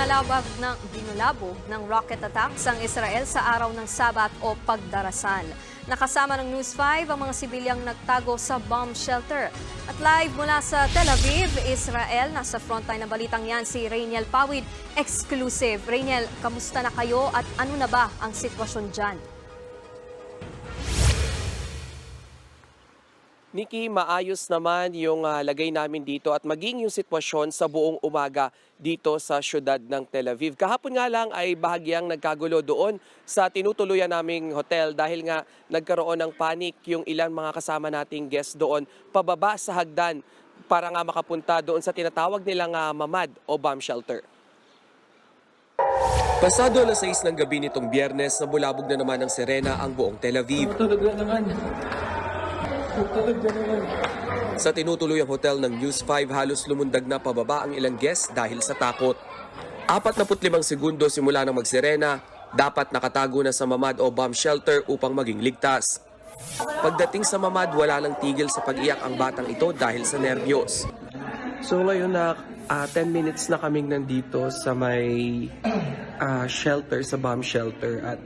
Binalabag ng, binulabog ng rocket attacks ang Israel sa araw ng Sabat o pagdarasal. Nakasama ng News 5 ang mga sibilyang nagtago sa bomb shelter. At live mula sa Tel Aviv, Israel, nasa frontline ng balitang yan si Rainiel Pawid, exclusive. Rainiel, kamusta na kayo at ano na ba ang sitwasyon dyan? Nikki, maayos naman yung ah, lagay namin dito at maging yung sitwasyon sa buong umaga dito sa syudad ng Tel Aviv. Kahapon nga lang ay bahagyang nagkagulo doon sa tinutuluyan naming hotel dahil nga nagkaroon ng panic yung ilang mga kasama nating guests doon pababa sa hagdan para nga makapunta doon sa tinatawag nilang ah, mamad o bomb shelter. Pasado alas 6 ng gabi nitong biyernes, nabulabog na naman ng sirena ang buong Tel Aviv. Tulog na naman. Sa tinutuluyang hotel ng News 5, halos lumundag na pababa ang ilang guests dahil sa takot. 45 segundo simula ng magsirena, dapat nakatago na sa mamad o bomb shelter upang maging ligtas. Pagdating sa mamad, wala nang tigil sa pag-iyak ang batang ito dahil sa nerbiyos. So ngayon na 10 minutes na kaming nandito sa may ah, shelter, sa bomb shelter at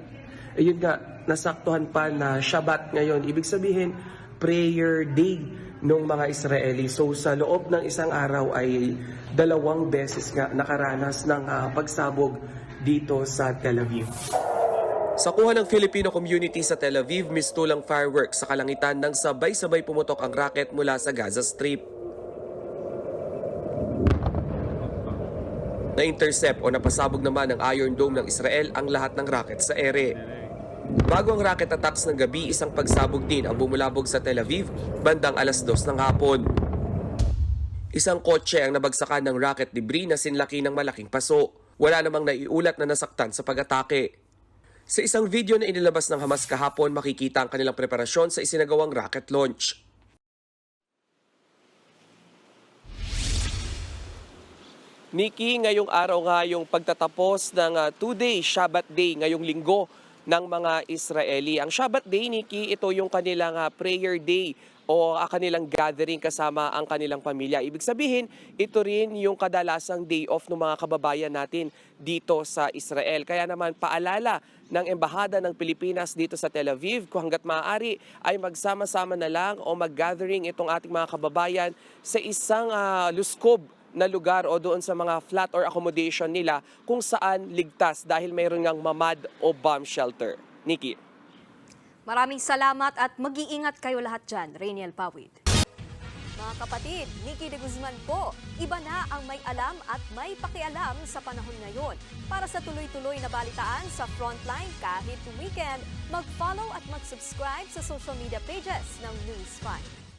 ayun nga, nasaktuhan pa na Shabbat ngayon. Ibig sabihin, prayer day ng mga Israeli. So sa loob ng isang araw ay dalawang beses nga nakaranas ng ah, pagsabog dito sa Tel Aviv. Sa kuha ng Filipino community sa Tel Aviv, mistulang fireworks sa kalangitan nang sabay-sabay pumutok ang rocket mula sa Gaza Strip. Na-intercept o napasabog naman ng Iron Dome ng Israel ang lahat ng rocket sa ere. Bago ang rocket attacks ng gabi, isang pagsabog din ang bumulabog sa Tel Aviv bandang alas dos ng hapon. Isang kotse ang nabagsakan ng rocket debris na sinlaki ng malaking paso. Wala namang naiulat na nasaktan sa pag-atake. Sa isang video na inilabas ng Hamas kahapon, makikita ang kanilang preparasyon sa isinagawang rocket launch. Nikki, ngayong araw nga yung pagtatapos ng uh, two-day Shabbat Day ngayong linggo ng mga Israeli. Ang Shabbat Day, Nikki, ito yung kanilang ah, prayer day o ah, kanilang gathering kasama ang kanilang pamilya. Ibig sabihin, ito rin yung kadalasang day off ng mga kababayan natin dito sa Israel. Kaya naman paalala ng Embahada ng Pilipinas dito sa Tel Aviv kung hanggat maaari ay magsama-sama na lang o mag-gathering itong ating mga kababayan sa isang ah, luskob na lugar o doon sa mga flat or accommodation nila kung saan ligtas dahil mayroon ngang mamad o bomb shelter. Nikki. Maraming salamat at mag-iingat kayo lahat dyan, Rainiel Pawid. Mga kapatid, Nikki de Guzman po, iba na ang may alam at may pakialam sa panahon ngayon. Para sa tuloy-tuloy na balitaan sa Frontline kahit weekend, mag-follow at mag-subscribe sa social media pages ng News 5.